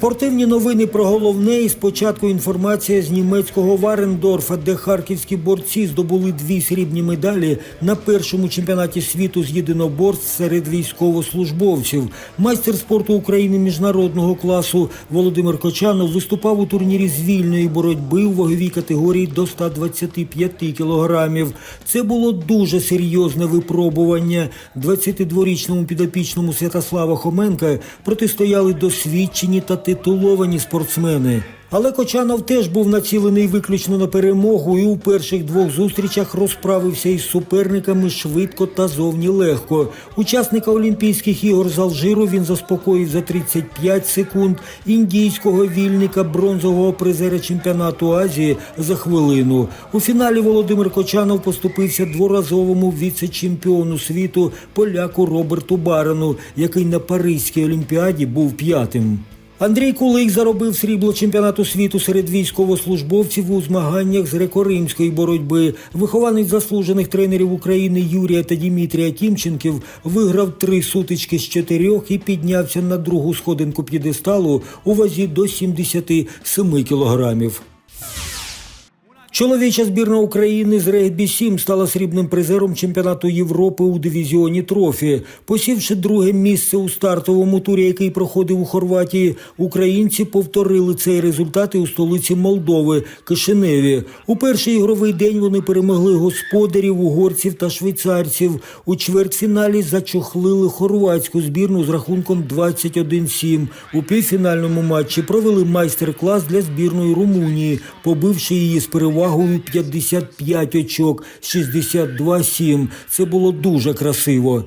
Спортивні новини про головне і спочатку інформація з німецького Варендорфа, де харківські борці здобули дві срібні медалі на першому чемпіонаті світу з єдиноборств серед військовослужбовців. Майстер спорту України міжнародного класу Володимир Кочанов виступав у турнірі з вільної боротьби у ваговій категорії до 125 кілограмів. Це було дуже серйозне випробування. 22-річному підопічному Святослава Хоменка протистояли досвідчені та титуловані спортсмени. Але Кочанов теж був націлений виключно на перемогу і у перших двох зустрічах розправився із суперниками швидко та зовні легко. Учасника Олімпійських ігор з Алжиру він заспокоїв за 35 секунд, індійського вільника бронзового призера чемпіонату Азії за хвилину. У фіналі Володимир Кочанов поступився дворазовому віце-чемпіону світу поляку Роберту Барану, який на Паризькій олімпіаді був п'ятим. Андрій Кулик заробив срібло чемпіонату світу серед військовослужбовців у змаганнях з греко-римської боротьби. Вихованець заслужених тренерів України Юрія та Дімітрія Тімченків виграв три сутички з чотирьох і піднявся на другу сходинку п'єдесталу у вазі до 77 кілограмів. Чоловіча збірна України з регбі 7 стала срібним призером чемпіонату Європи у дивізіоні трофі. Посівши друге місце у стартовому турі, який проходив у Хорватії, українці повторили цей результат і у столиці Молдови Кишиневі. У перший ігровий день вони перемогли господарів, угорців та швейцарців. У чвертьфіналі зачохлили хорватську збірну з рахунком 21-7. У півфінальному матчі провели майстер-клас для збірної Румунії, побивши її з перевагою 55 очок, 62-7. Це було дуже красиво.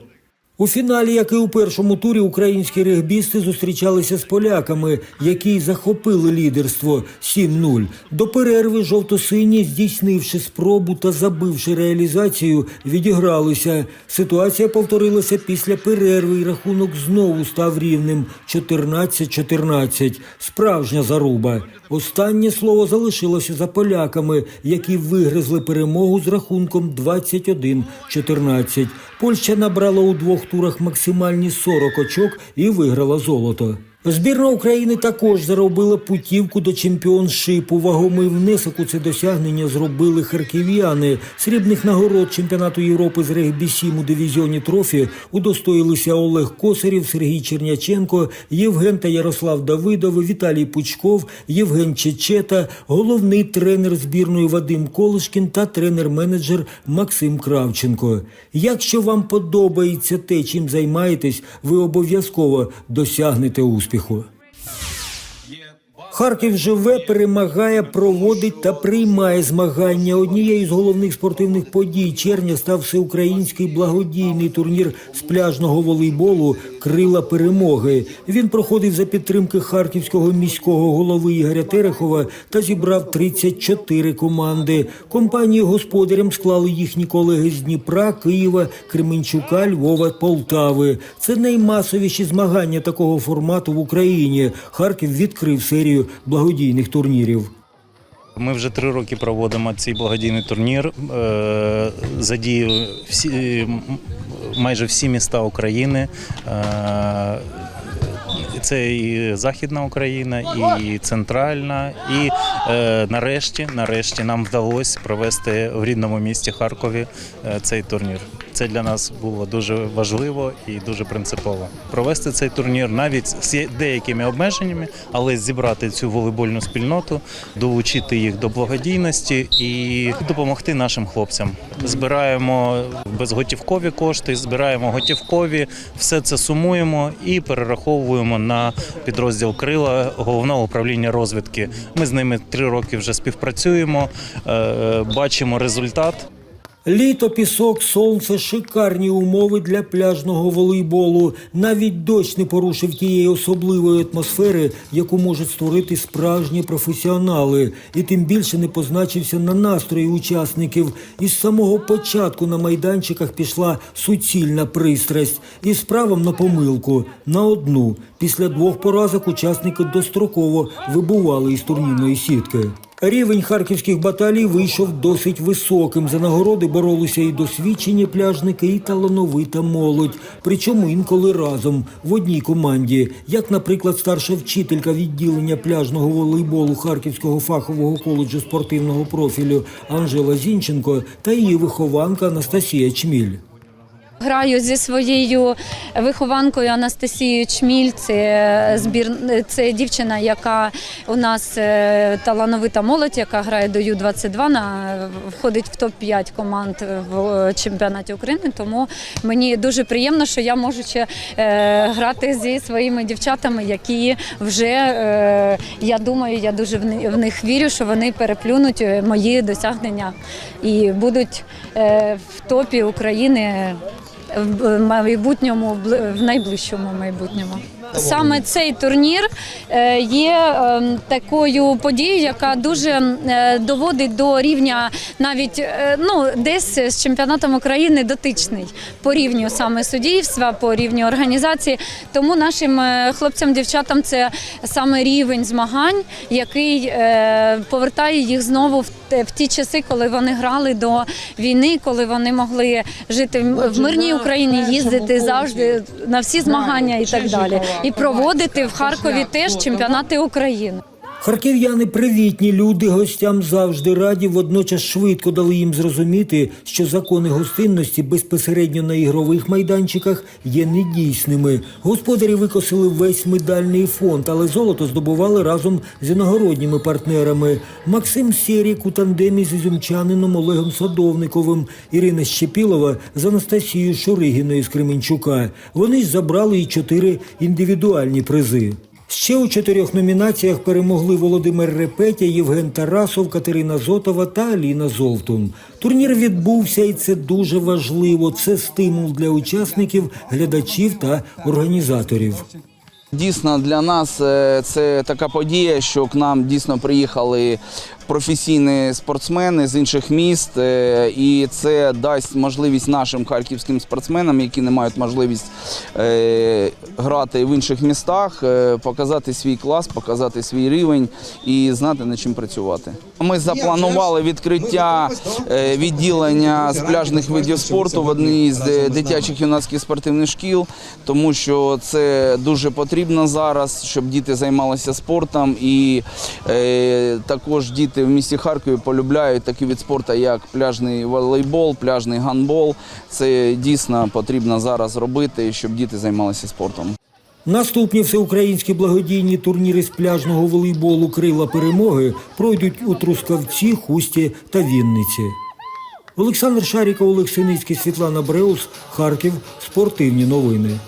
У фіналі, як і у першому турі, українські регбісти зустрічалися з поляками, які захопили лідерство 7-0. До перерви жовто-сині, здійснивши спробу та забивши реалізацію, відігралися. Ситуація повторилася після перерви, і рахунок знову став рівним 14-14. Справжня заруба. Останнє слово залишилося за поляками, які вигризли перемогу з рахунком 21-14. Польща набрала у двох турах максимальні 40 очок і виграла золото. Збірна України також заробила путівку до чемпіоншипу. Вагомий внесок у це досягнення зробили харків'яни. Срібних нагород чемпіонату Європи з регбі 7 у дивізіоні трофі удостоїлися Олег Косарів, Сергій Черняченко, Євген та Ярослав Давидов, Віталій Пучков, Євген Чечета, головний тренер збірної Вадим Колишкін та тренер-менеджер Максим Кравченко. Якщо вам подобається те, чим займаєтесь, ви обов'язково досягнете успіху. espirrou. Харків живе, перемагає, проводить та приймає змагання. Однією з головних спортивних подій червня став всеукраїнський благодійний турнір з пляжного волейболу Крила перемоги. Він проходив за підтримки харківського міського голови Ігоря Терехова та зібрав 34 команди. Компанію господарям склали їхні колеги з Дніпра, Києва, Кременчука, Львова, Полтави. Це наймасовіші змагання такого формату в Україні. Харків відкрив серію благодійних турнірів. Ми вже три роки проводимо цей благодійний турнір. Е, Задію всі майже всі міста України. Е, Це і Західна Україна, і центральна. І е, нарешті, нарешті нам вдалося провести в рідному місті Харкові е, цей турнір. Це для нас було дуже важливо і дуже принципово. Провести цей турнір навіть з деякими обмеженнями, але зібрати цю волейбольну спільноту, долучити їх до благодійності і допомогти нашим хлопцям. Збираємо безготівкові кошти, збираємо готівкові, все це сумуємо і перераховуємо на підрозділ Крила головного управління розвідки. Ми з ними три роки вже співпрацюємо, е, бачимо результат. Літо, пісок, сонце, шикарні умови для пляжного волейболу. Навіть дощ не порушив тієї особливої атмосфери, яку можуть створити справжні професіонали, і тим більше не позначився на настрої учасників. Із самого початку на майданчиках пішла суцільна пристрасть із правом на помилку на одну. Після двох поразок учасники достроково вибували із турнірної сітки. Рівень харківських баталій вийшов досить високим. За нагороди боролися і досвідчені пляжники, і талановита молодь. Причому інколи разом в одній команді, як, наприклад, старша вчителька відділення пляжного волейболу Харківського фахового коледжу спортивного профілю Анжела Зінченко та її вихованка Анастасія Чміль. Граю зі своєю вихованкою Анастасією Чміль. Це збір, це дівчина, яка у нас е, талановита молодь, яка грає до Ю-22, на входить в топ-5 команд в чемпіонаті України. Тому мені дуже приємно, що я можу ще е, грати зі своїми дівчатами, які вже е, я думаю, я дуже в них вірю, що вони переплюнуть е, мої досягнення і будуть е, в топі України в майбутньому, в найближчому майбутньому. Саме цей турнір е, є ем, такою подією, яка дуже е, доводить до рівня навіть е, ну десь з чемпіонатом України дотичний. По рівню саме суддівства, по рівню організації. Тому нашим хлопцям, дівчатам це саме рівень змагань, який повертає їх знову в в ті часи, коли вони грали до війни, коли вони могли жити в мирній Україні, їздити завжди на всі змагання і так далі, і проводити в Харкові теж чемпіонати України. Харків'яни привітні люди, гостям завжди раді, водночас швидко дали їм зрозуміти, що закони гостинності безпосередньо на ігрових майданчиках є недійсними. Господарі викосили весь медальний фонд, але золото здобували разом з іногородніми партнерами. Максим Сєрік у тандемі з ізюмчанином Олегом Садовниковим, Ірина Щепілова з Анастасією Шуригіною з Кременчука. Вони ж забрали і чотири індивідуальні призи. Ще у чотирьох номінаціях перемогли Володимир Репетя, Євген Тарасов, Катерина Зотова та Аліна Золтун. Турнір відбувся, і це дуже важливо. Це стимул для учасників, глядачів та організаторів. Дійсно, для нас е, це така подія, що к нам дійсно приїхали професійні спортсмени з інших міст, е, і це дасть можливість нашим харківським спортсменам, які не мають можливість е, грати в інших містах, е, показати свій клас, показати свій рівень і знати над чим працювати. Ми запланували відкриття відділення з пляжних видів спорту в одній з дитячих юнацьких спортивних шкіл, тому що це дуже потрібно зараз, щоб діти займалися спортом, і також діти в місті Харкові полюбляють такий від спорту, як пляжний волейбол, пляжний гандбол. Це дійсно потрібно зараз робити, щоб діти займалися спортом. Наступні всеукраїнські благодійні турніри з пляжного волейболу Крила перемоги пройдуть у Трускавці, Хусті та Вінниці. Олександр Шаріков, Олег Синицький, Світлана Бреус, Харків. Спортивні новини.